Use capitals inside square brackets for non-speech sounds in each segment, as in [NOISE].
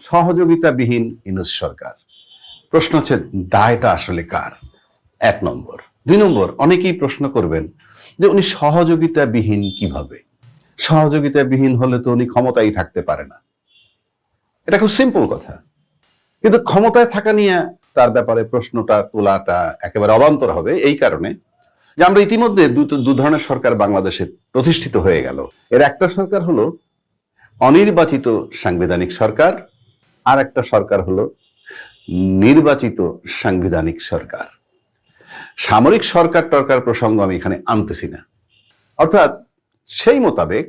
সহযোগিতাবিহীন ইনুস সরকার। প্রশ্ন হচ্ছে, দায়টা আসলে কার? এক নম্বর। দুই নম্বর, অনেকেই প্রশ্ন করবেন যে উনি সহযোগিতাবিহীন কীভাবে? সহযোগিতাবিহীন হলে তো উনি ক্ষমতায় থাকতে পারে না। এটা খুব সিম্পল কথা। কিন্তু ক্ষমতায় থাকা নিয়ে তার ব্যাপারে প্রশ্নটা তোলাটা একেবারে অবান্তর হবে এই কারণে যে আমরা ইতিমধ্যে দু ধরনের সরকার বাংলাদেশে প্রতিষ্ঠিত হয়ে গেল। এর একটা সরকার হলো অনির্বাচিত সাংবিধানিক সরকার আর একটা সরকার হলো নির্বাচিত সাংবিধানিক সরকার। সামরিক সরকার টরকার প্রসঙ্গ আমি এখানে আনতেছি না। অর্থাৎ সেই মোতাবেক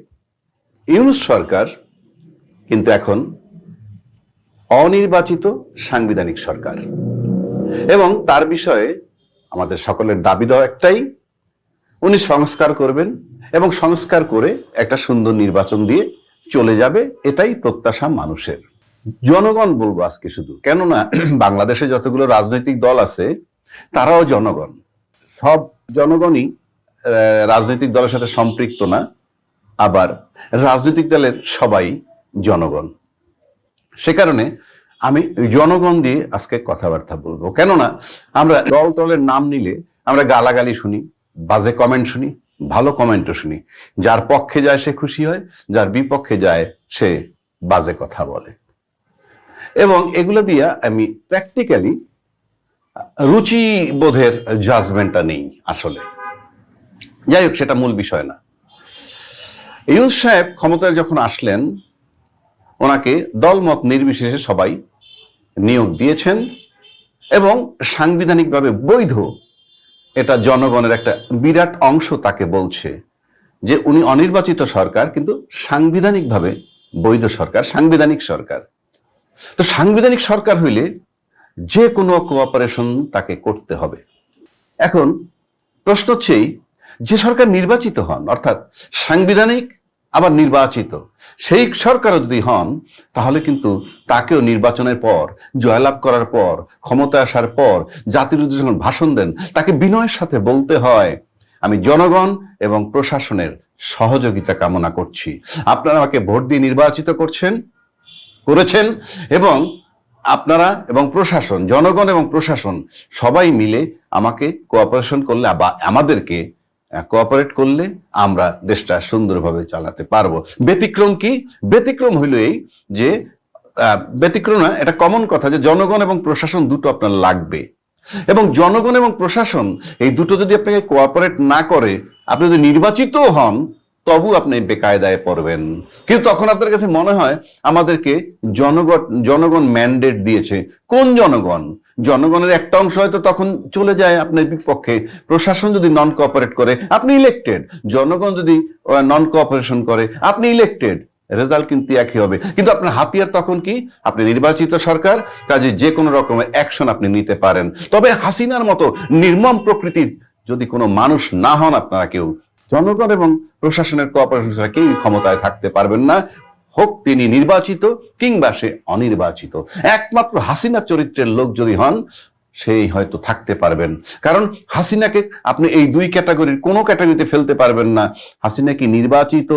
ইউনুস সরকার কিন্তু এখন অনির্বাচিত সাংবিধানিক সরকার। এবং তার বিষয়ে আমাদের সকলের দাবি দেওয়া একটাই, উনি সংস্কার করবেন এবং সংস্কার করে একটা সুন্দর নির্বাচন দিয়ে চলে যাবে, এটাই প্রত্যাশা মানুষের। জনগণ বলব আজকে শুধু। কেননা, [CLEARS THROAT] বাংলাদেশে যতগুলো রাজনৈতিক দল আছে, তারাও জনগণ। সব জনগণই রাজনৈতিক দলের সাথে সম্পৃক্ত না, আবার রাজনৈতিক দলের সবাই জনগণ। সে কারণে আমি জনগণ দিয়ে আজকে কথাবার্তা বলব। কেননা, আমরা দল দলের নাম নিলে আমরা গালাগালি শুনি, বাজে কমেন্ট শুনি, ভালো কমেন্টও শুনি। যার পক্ষে যায় সে খুশি হয়, যার বিপক্ষে যায় সে বাজে কথা বলে। এবং এগুলো দিয়ে আমি প্র্যাকটিক্যালি রুচি বোধের জাজমেন্টটা নেই আসলে। যাই হোক, সেটা মূল বিষয় না। ইউনুস সাহেব ক্ষমতায় যখন আসলেন, ওনাকে দলমত নির্বিশেষে সবাই নিয়োগ দিয়েছেন এবং সাংবিধানিকভাবে বৈধ এটা জনগণের একটা বিরাট অংশ তাকে বলছে যে উনি অনির্বাচিত সরকার, কিন্তু সাংবিধানিকভাবে বৈধ সরকার, সাংবিধানিক সরকার। তো সাংবিধানিক সরকার হইলে যে কোনো কোঅপারেশন তাকে করতে হবে। এখন প্রশ্ন হচ্ছেই যে সরকার নির্বাচিত হন, অর্থাৎ সাংবিধানিক, আবার নির্বাচিত, সেই সরকারও যদি হন, তাহলে কিন্তু তাকেও নির্বাচনের পর, জয়লাভ করার পর ক্ষমতা আসার পর, জাতির উদ্দেশ্যে যখন ভাষণ দেন, তাকে বিনয়ের সাথে বলতে হয়, আমি জনগণ এবং প্রশাসনের সহযোগিতা কামনা করছি। আপনারা আমাকে ভোট দিয়ে নির্বাচিত করছেন করেছেন এবং আপনারা এবং প্রশাসন, জনগণ এবং প্রশাসন সবাই মিলে আমাকে কোঅপারেশন করলে বা আমাদেরকে কোঅপারেট করলে আমরা দেশটা সুন্দরভাবে চালাতে পারব। ব্যতিক্রম কি? ব্যতিক্রম হইল এই যে ব্যতিক্রম না, এটা কমন কথা যে জনগণ এবং প্রশাসন দুটো আপনার লাগবে। এবং জনগণ এবং প্রশাসন এই দুটো যদি আপনাকে কোঅপারেট না করে, আপনি যদি নির্বাচিত হন তবু আপনি বেকায়দায় পড়বেন। কিন্তু তখন আপনার কাছে মনে হয় আমাদেরকে জনগণ জনগণ ম্যান্ডেট দিয়েছে। কোন জনগণ? জনগণের একটা অংশ হয়তো তখন চলে যায় আপনার বিপক্ষে। প্রশাসন যদি নন কোঅপারেট করে, আপনি ইলেক্টেড জনগণ যদি নন কোঅপারেশন করে, আপনি ইলেক্টেড রেজাল্ট কিন্তু একই হবে। কিন্তু আপনার হাতিয়ার তখন কি? আপনি নির্বাচিত সরকার, কাজে যে কোনো রকমের অ্যাকশন আপনি নিতে পারেন। তবে হাসিনার মতো নির্মম প্রকৃতির যদি কোনো মানুষ না হন আপনারা কেউ জনগণ এবং প্রশাসনের কোঅপারেশন ছাড়া কেউ ক্ষমতায় থাকতে পারবেন না। হোক তিনি নির্বাচিত কিংবা সে অনির্বাচিত। একমাত্র হাসিনা চরিত্রের লোক যদি হন, সেই হয়তো থাকতে পারবেন। কারণ হাসিনাকে আপনি এই দুই ক্যাটাগরির কোনো ক্যাটাগরিতে ফেলতে পারবেন না। হাসিনা কি নির্বাচিত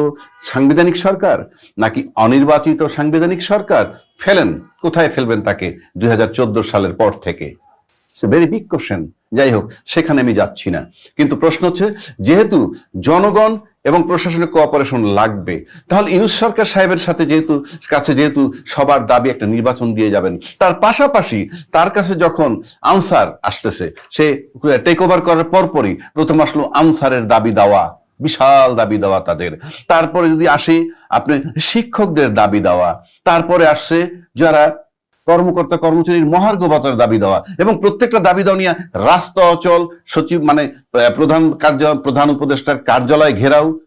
সাংবিধানিক সরকার, নাকি অনির্বাচিত সাংবিধানিক সরকার? ফেলেন, কোথায় ফেলবেন তাকে দুই হাজার চোদ্দ সালের পর থেকে? ভেরি বিগ কোশ্চেন যাই হোক সেখানে আমি যাচ্ছি না। কিন্তু প্রশ্ন হচ্ছে, যেহেতু জনগণ এবং প্রশাসনের কোঅপারেশন লাগবে, তাহলে ইউনুস সরকার সাহেবের সাথে যেহেতু, কাছে যেহেতু সবার দাবি একটা নির্বাচন দিয়ে যাবেন, তার পাশাপাশি তার কাছে যখন আনসার আসতেছে, সে টেক ওভার করার পরপরই প্রথম আসলো আনসারের দাবি দেওয়া, বিশাল দাবি দেওয়া তাদের। তারপরে যদি আসে, আপনি শিক্ষকদের দাবি দেওয়া, তারপরে আসছে যারা কর্মকর্তা কর্মচারীর মহার্ঘ ভাতার দাবি দেওয়া এবং প্রত্যেকটা দাবি দেওয়া নিয়ে রাস্তা অচল, সচিব মানে প্রধান কার্য, প্রধান উপদেষ্টার কার্যালয় ঘেরাও।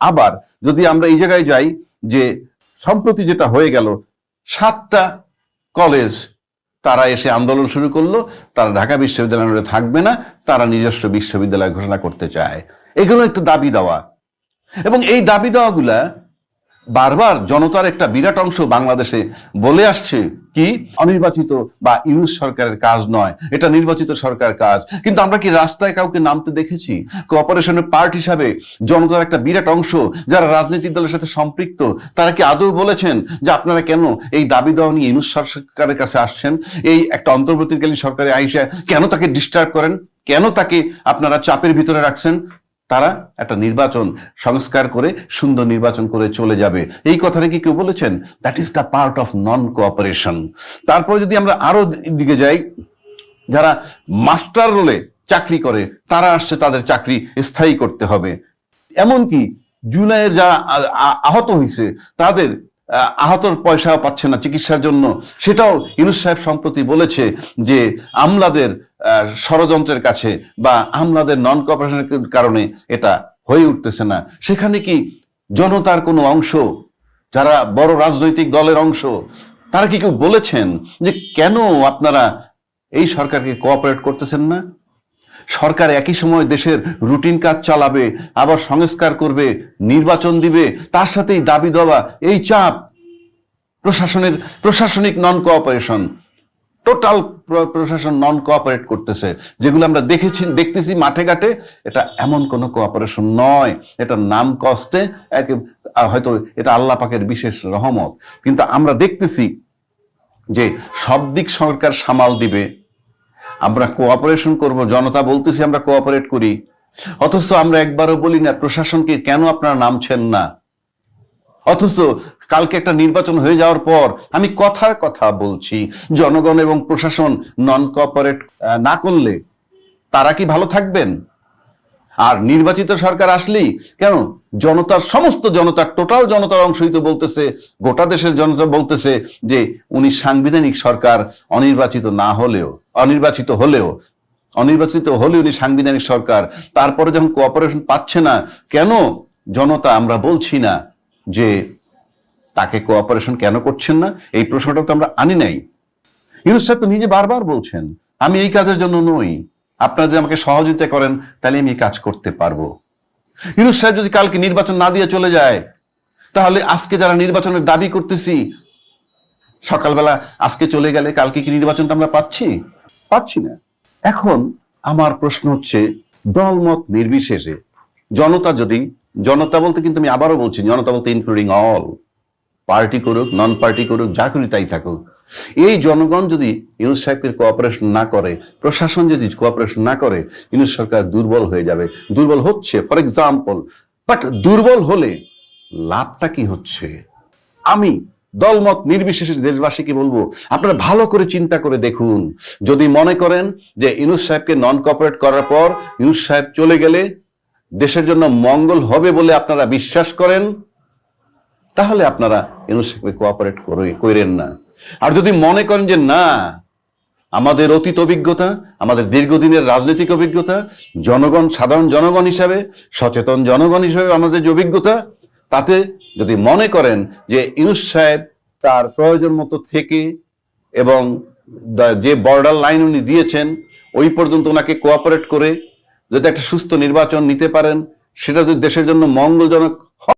আবার যদি আমরা এই জায়গায় যাই যে সম্প্রতি যেটা হয়ে গেল, সাতটা কলেজ তারা এসে আন্দোলন শুরু করল, তারা ঢাকা বিশ্ববিদ্যালয়ে থাকবে না, তারা নিজস্ব বিশ্ববিদ্যালয় ঘোষণা করতে চায়। এগুলো একটু দাবি দেওয়া। এবং এই দাবি দেওয়াগুলা বারবার জনতার একটা বিরাট অংশ বাংলাদেশে বলে আসছে কি, অনির্বাচিত বা ইউনুস সরকারের কাজ নয়, এটা নির্বাচিত সরকার কাজ। কিন্তু আমরা কি রাস্তায় কাউকে নামতে দেখেছি? কোঅপারেশনের পার্ট হিসাবে জনতার একটা বিরাট অংশ যারা রাজনৈতিক দলের সাথে সম্পৃক্ত, তারা কি আদৌ বলেছেন যে আপনারা কেন এই দাবি দেওয়া নিয়ে ইউনুস সরকারের কাছে আসছেন? এই একটা অন্তর্বর্তীকালীন সরকারে আইসা কেন তাকে ডিস্টার্ব করেন? কেন তাকে আপনারা চাপের ভিতরে রাখছেন? তারা একটা নির্বাচন সংস্কার করে সুন্দর নির্বাচন করে চলে যাবে। এই কথাটা কি কেউ বলেছেন? That is the part of non cooperation তারপরে যদি আমরা আরও দিকে যাই, যারা মাস্টার রোলে চাকরি করে, তারা আসছে তাদের চাকরি স্থায়ী করতে হবে। এমনকি জুলাইয়ের যারা আহত হয়েছে, তাদের আহতর পয়সাও পাচ্ছে না চিকিৎসার জন্য। সেটাও ইউনুস সাহেব সম্প্রতি বলেছে যে আমলাদের ষড়যন্ত্রের কাছে বা আমলাদের নন কোঅপারেশনের কারণে এটা হয়ে উঠতেছে না। সেখানে কি জনতার কোনো অংশ, যারা বড় রাজনৈতিক দলের অংশ, তারা কি কেউ বলেছেন যে কেন আপনারা এই সরকারকে কোঅপারেট করতেছেন না? সরকার একই সময় দেশের রুটিন কাজ চালাবে, আবার সংস্কার করবে, নির্বাচন দিবে, তার সাথেই দাবি দেওয়া এই চাপ প্রশাসনের, প্রশাসনিক নন কোঅপারেশন টোটাল প্রশাসন নন কোঅপারেট করতেছে। যেগুলো আমরা দেখেছি, দেখতেছি মাঠে ঘাটে, এটা এমন কোনো কোঅপারেশন নয়। এটা নাম কষ্টে একে হয়তো এটা আল্লাহ পাকের বিশেষ রহমত। কিন্তু আমরা দেখতেছি যে সব দিক সরকার সামাল দিবে। আমরা কোঅপারেশন করব, জনতা বলতেছি আমরা কোঅপারেট করি। অথচ আমরা একবারও বলি না, প্রশাসনকে কেন আপনারা নামছেন না? অথচ কালকে একটা নির্বাচন হয়ে যাওয়ার পর আমি কথার কথা বলছি। জনগণ এবং প্রশাসন নন কোঅপারেট না করলে তারা কি ভালো থাকবেন? আর নির্বাচিত সরকার আসলেই কেন? জনতার সমস্ত জনতার টোটাল জনতার অংশই তো বলতেছে, গোটা দেশের জনতা বলতেছে যে উনি সাংবিধানিক সরকার, অনির্বাচিত না হলেও, অনির্বাচিত হলেও, অনির্বাচিত হলে উনি সাংবিধানিক সরকার। তারপরে যখন কোঅপারেশন পাচ্ছে না, কেন জনতা আমরা বলছি না যে তাকে কোঅপারেশন কেন করছেন না? এই প্রশ্নটা তো আমরা আনি নাই। ইউনুস সাহেব তো নিজে বারবার বলছেন, আমি এই কাজের জন্য নই। আপনারা যদি আমাকে সহযোগিতা করেন, তাহলে আমি এই কাজ করতে পারব। ইউনুস সাহেব যদি কালকে নির্বাচন না দিয়ে চলে যায়, তাহলে আজকে যারা নির্বাচনের দাবি করতেছি, সকালবেলা আজকে চলে গেলে কালকে কি নির্বাচনটা আমরা পাচ্ছি? পাচ্ছি না। এখন আমার প্রশ্ন হচ্ছে, দলমত নির্বিশেষে, জনতা যদি, জনতা বলতে কিন্তু আমি আবারও বলছি, জনতা বলতে ইনক্লুডিং অল পার্টি করুক নন পার্টি করুক, যা করি তাই থাকুক। এই জনগণ যদি ইউনুস কোঅপারেশন না করে, প্রশাসন যদি কোঅপারেশন না করে, ইউনুস সরকার দুর্বল হয়ে যাবে। দুর্বল হচ্ছে ফর এক্সাম্পল বাট দুর্বল হলে লাভটা কি হচ্ছে? আমি দলমত নির্বিশেষে দেশবাসীকে বলব, আপনারা ভালো করে চিন্তা করে দেখুন। যদি মনে করেন যে ইউনুস সাহেবকে নন কোঅপারেট করার পর ইউনুস সাহেব চলে গেলে দেশের জন্য মঙ্গল হবে বলে আপনারা বিশ্বাস করেন তাহলে আপনারা ইউনুস সাহেবকে কোঅপারেট করে করেন না। আর যদি মনে করেন যে না, আমাদের অতীত অভিজ্ঞতা, আমাদের দীর্ঘদিনের রাজনৈতিক অভিজ্ঞতা, জনগণ, সাধারণ জনগণ হিসাবে, সচেতন জনগণ হিসাবে আমাদের যে অভিজ্ঞতা, তাতে যদি মনে করেন যে ইউনুস সাহেব তার প্রয়োজন মতো থেকে এবং যে বর্ডার লাইন উনি দিয়েছেন, ওই পর্যন্ত ওনাকে কোঅপারেট করে যদি একটা সুস্থ নির্বাচন নিতে পারেন, সেটা যদি দেশের জন্য মঙ্গলজনক